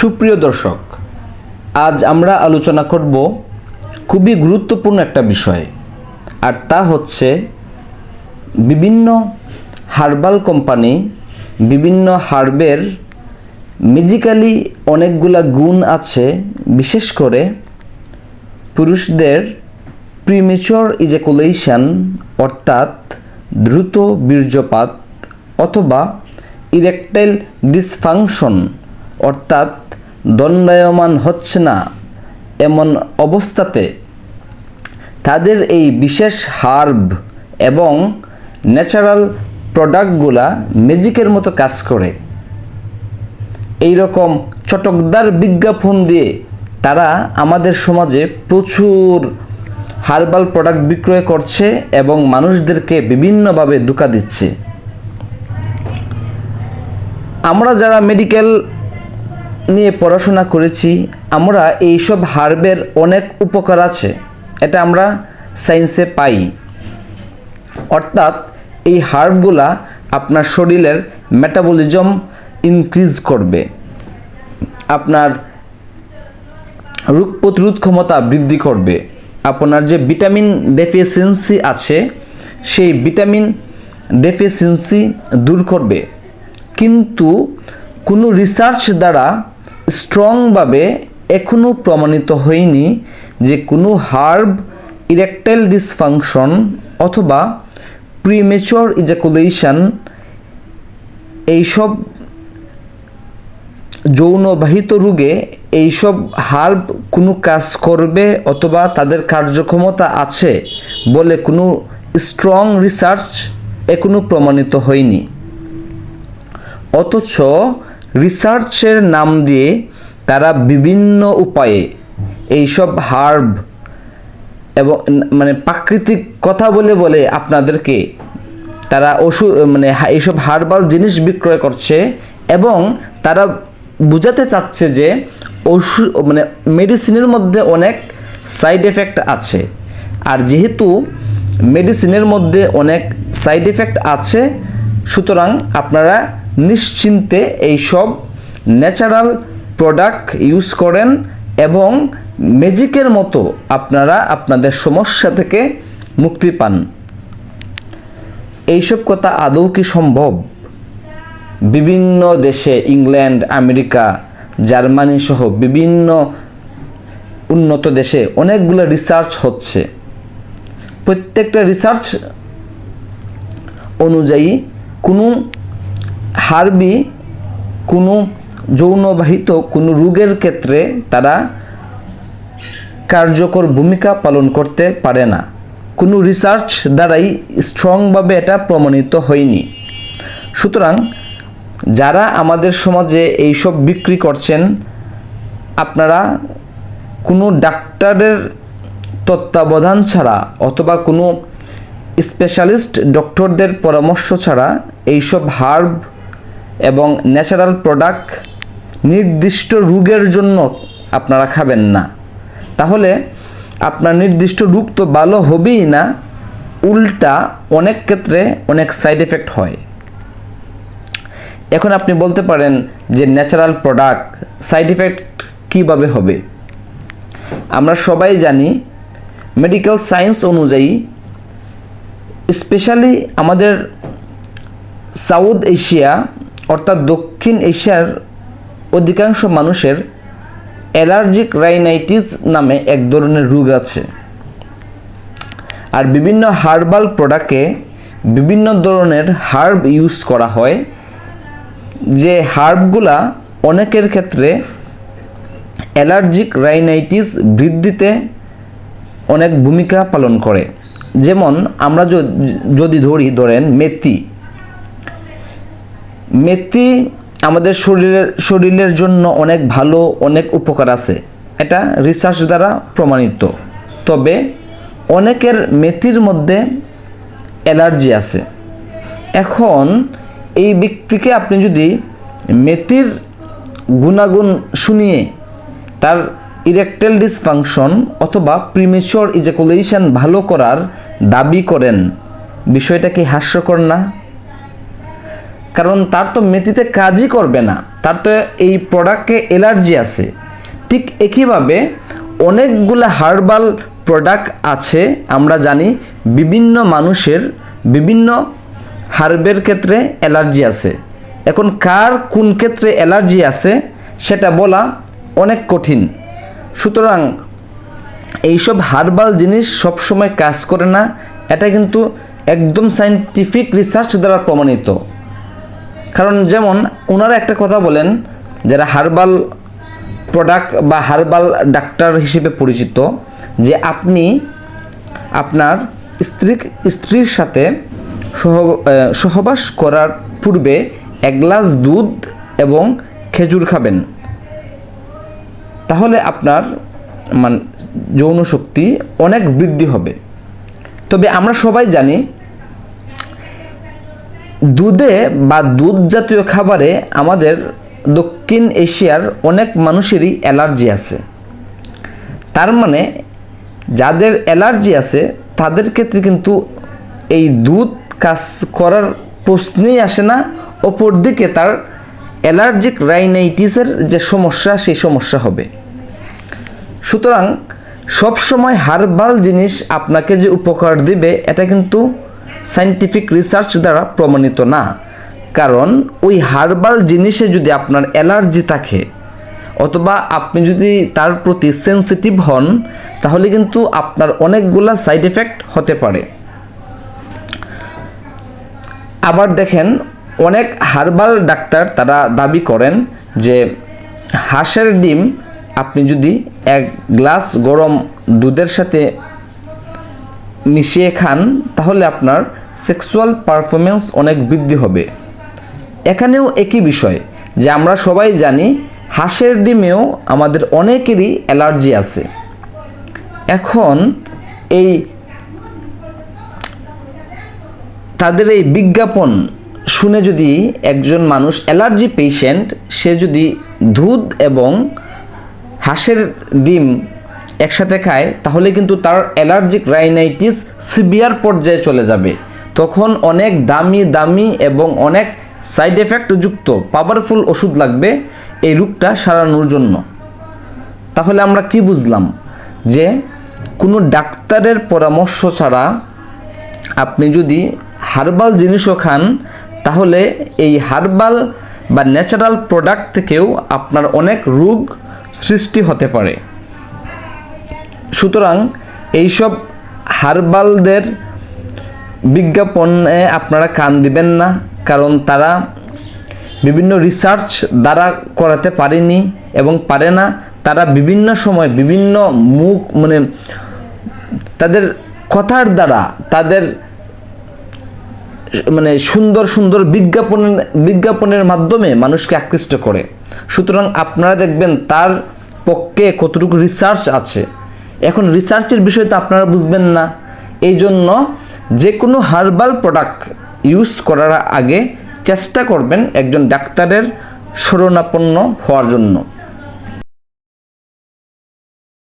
সুপ্রিয় দর্শক, আজ আমরা আলোচনা করব খুবই গুরুত্বপূর্ণ একটা বিষয়, আর তা হচ্ছে বিভিন্ন হার্বাল কোম্পানি বিভিন্ন হার্বের মিজিক্যালি অনেকগুলা গুণ আছে, বিশেষ করে পুরুষদের প্রিমেচর ইজাকুলেশন অর্থাৎ দ্রুত বীর্যপাত অথবা ইরেকটাইল ডিসফাংশন অর্থাৎ দণ্ডায়মান হচ্ছে না এমন অবস্থাতে তাদের এই বিশেষ হার্ব এবং ন্যাচারাল প্রোডাক্টগুলা ম্যাজিকের মতো কাজ করে। এই রকম চটকদার বিজ্ঞাপন দিয়ে তারা আমাদের সমাজে প্রচুর হার্বাল প্রোডাক্ট বিক্রয় করছে এবং মানুষদেরকে বিভিন্নভাবে ধোকা দিচ্ছে। আমরা যারা মেডিকেল নিয়ে পড়াশোনা করেছি, আমরা এইসব হার্বের অনেক উপকার আছে, এটা আমরা সায়েন্সে পাই। অর্থাৎ এই হার্বগুলা আপনার শরীরের মেটাবলিজম ইনক্রিজ করবে। আপনার রোগ প্রতিরোধ ক্ষমতা বৃদ্ধি করবে। আপনার যে ভিটামিন ডেফিসিয়েন্সি আছে, সেই ভিটামিন ডেফিসিয়েন্সি দূর করবে। কিন্তু কোনো রিসার্চ দ্বারা স্ট্রংভাবে এখনও প্রমাণিত হয়নি যে কোনো হার্ব ইরেকটাইল ডিসফাংশন অথবা প্রিমেচর ইজাকুলেশন এইসব যৌনবাহিত রোগে এইসব হার্ব কোনো কাজ করবে অথবা তাদের কার্যক্ষমতা আছে বলে কোনো স্ট্রং রিসার্চ এখনও প্রমাণিত হয়নি। অথচ রিসার্চের নাম দিয়ে তারা বিভিন্ন উপায়ে এইসব হার্ব এবং মানে প্রাকৃতিক কথা বলে বলে আপনাদেরকে তারা ওষুধ মানে এইসব হার্বাল জিনিস বিক্রয় করছে এবং তারা বোঝাতে চাচ্ছে যে ওষুধ মানে মেডিসিনের মধ্যে অনেক সাইড এফেক্ট আছে। আর যেহেতু মেডিসিনের মধ্যে অনেক সাইড এফেক্ট আছে, সুতরাং আপনারা নিশ্চিন্তে এইসব ন্যাচারাল প্রোডাক্ট ইউজ করেন এবং ম্যাজিকের মতো আপনারা আপনাদের সমস্যা থেকে মুক্তি পান। এইসব কথা আদৌ কি সম্ভব? বিভিন্ন দেশে, ইংল্যান্ড, আমেরিকা, জার্মানি সহ বিভিন্ন উন্নত দেশে অনেকগুলো রিসার্চ হচ্ছে। প্রত্যেকটা রিসার্চ অনুযায়ী কোনো হার্বি কোনো যৌনবাহিত কোনো রোগের ক্ষেত্রে তারা কার্যকর ভূমিকা পালন করতে পারে না। কোনো রিসার্চ দ্বারাই স্ট্রংভাবে এটা প্রমাণিত হয়নি। সুতরাং যারা আমাদের সমাজে এইসব বিক্রি করছেন, আপনারা কোনো ডাক্তারের তত্ত্বাবধান ছাড়া অথবা কোনো স্পেশালিস্ট ডক্টরদের পরামর্শ ছাড়া এইসব হার্ব এবং ন্যাচারাল প্রোডাক্ট নির্দিষ্ট রোগের জন্য আপনারা খাবেন না। তাহলে আপনার নির্দিষ্ট রোগ তো ভালো হবেই না, উল্টা অনেক ক্ষেত্রে অনেক সাইড এফেক্ট হয়। এখন আপনি বলতে পারেন যে ন্যাচারাল প্রোডাক্ট সাইড এফেক্ট কীভাবে হবে? আমরা সবাই জানি মেডিকেল সায়েন্স অনুযায়ী স্পেশালি আমাদের সাউথ এশিয়া অর্থাৎ দক্ষিণ এশিয়ার অধিকাংশ মানুষের অ্যালার্জিক রাইনাইটিস নামে এক ধরনের রোগ আছে। আর বিভিন্ন হার্বাল প্রোডাক্টে বিভিন্ন ধরনের হার্ব ইউজ করা হয়, যে হার্বগুলা অনেকের ক্ষেত্রে অ্যালার্জিক রাইনাইটিস বৃদ্ধিতে অনেক ভূমিকা পালন করে। যেমন আমরা যদি ধরি, ধরেন মেথি। মেথি আমাদের শরীরের শরীরের জন্য অনেক ভালো, অনেক উপকার আছে। এটা রিসার্চ দ্বারা প্রমাণিত। তবে অনেকের মেথির মধ্যে অ্যালার্জি আছে। এখন এই ব্যক্তিকে আপনি যদি মেথির গুণাগুণ শুনিয়ে তার ইরেকটেল ডিসফাংশন অথবা প্রিমেচর ইজাকুলেশন ভালো করার দাবি করেন, বিষয়টা কি হাস্যকর না? কারণ তার তো মেথিতে কাজই করবে না। তার তো এই প্রোডাক্টে অ্যালার্জি আছে। ঠিক একইভাবে অনেকগুলো হার্বাল প্রোডাক্ট আছে, আমরা জানি বিভিন্ন মানুষের বিভিন্ন হার্বের ক্ষেত্রে অ্যালার্জি আছে। এখন কার কোন ক্ষেত্রে অ্যালার্জি আছে সেটা বলা অনেক কঠিন। সুতরাং এইসব হার্বাল জিনিস সবসময় কাজ করে না, এটা কিন্তু একদম সাইন্টিফিক রিসার্চ দ্বারা প্রমাণিত। কারণ যেমন ওনারা একটা কথা বলেন যারা হার্বাল প্রোডাক্ট বা হার্বাল ডাক্তার হিসেবে পরিচিত, যে আপনি আপনার স্ত্রী স্ত্রীর সাথে সহ সহবাস করার পূর্বে এক গ্লাস দুধ এবং খেজুর খাবেন। তাহলে আপনার মান যৌন শক্তি অনেক বৃদ্ধি হবে। তবে আমরা সবাই জানি দুধে বা দুধ জাতীয় খাবারে আমাদের দক্ষিণ এশিয়ার অনেক মানুষেরই অ্যালার্জি আছে। তার মানে যাদের অ্যালার্জি আছে, তাদের ক্ষেত্রে কিন্তু এই দুধ কাজ করার প্রশ্নই আসে না। অপরদিকে তার অ্যালার্জিক রাইনাইটিসের যে সমস্যা, সেই সমস্যা হবে। সুতরাং সবসময় হার্বাল জিনিস আপনাকে যে উপকার দিবে, এটা কিন্তু সাইন্টিফিক রিসার্চ দ্বারা প্রমাণিত না। কারণ ওই হার্বাল জিনিসে যদি আপনার অ্যালার্জি থাকে, অথবা আপনি যদি তার প্রতি সেন্সিটিভ হন, তাহলে কিন্তু আপনার অনেকগুলা সাইড এফেক্ট হতে পারে। আবার দেখেন, অনেক হার্বাল ডাক্তার তারা দাবি করেন যে হাঁসের ডিম আপনি যদি এক গ্লাস গরম দুধের সাথে মিশিয়ে খান, তাহলে আপনার সেক্সুয়াল পারফরমেন্স অনেক বৃদ্ধি হবে। এখানেও একই বিষয়, যে আমরা সবাই জানি হাঁসের ডিমেও আমাদের অনেকেরই অ্যালার্জি আছে। এখন এই তাদের এই বিজ্ঞাপন শুনে যদি একজন মানুষ অ্যালার্জি পেশেন্ট, সে যদি দুধ এবং হাঁসের ডিম একসাথে খায়, তাহলে কিন্তু তার অ্যালার্জিক রাইনাইটিস সিভিয়ার পর্যায়ে চলে যাবে। তখন অনেক দামি দামি এবং অনেক সাইড এফেক্ট যুক্ত পাওয়ারফুল ওষুধ লাগবে এই রোগটা সারানোর জন্য। তাহলে আমরা কি বুঝলাম? যে কোনো ডাক্তারের পরামর্শ ছাড়া আপনি যদি হার্বাল জিনিসও খান, তাহলে এই হার্বাল বা ন্যাচারাল প্রোডাক্ট থেকেও আপনার অনেক রোগ সৃষ্টি হতে পারে। সুতরাং এইসব হার্বালদের বিজ্ঞাপনে আপনারা কান দিবেন না, কারণ তারা বিভিন্ন রিসার্চ দ্বারা করাতে পারেনি এবং পারে না। তারা বিভিন্ন সময় বিভিন্ন মুখ মানে তাদের কথার দ্বারা তাদের মানে সুন্দর সুন্দর বিজ্ঞাপনের বিজ্ঞাপনের মাধ্যমে মানুষকে আকৃষ্ট করে। সুতরাং আপনারা দেখবেন তার পক্ষে কতটুকু রিসার্চ আছে। এখন রিসার্চের বিষয় তো আপনারা বুঝবেন না। এই জন্য যে কোনো হার্বাল প্রোডাক্ট ইউজ করার আগে চেষ্টা করবেন একজন ডাক্তারের শরণাপন্ন হওয়ার জন্য।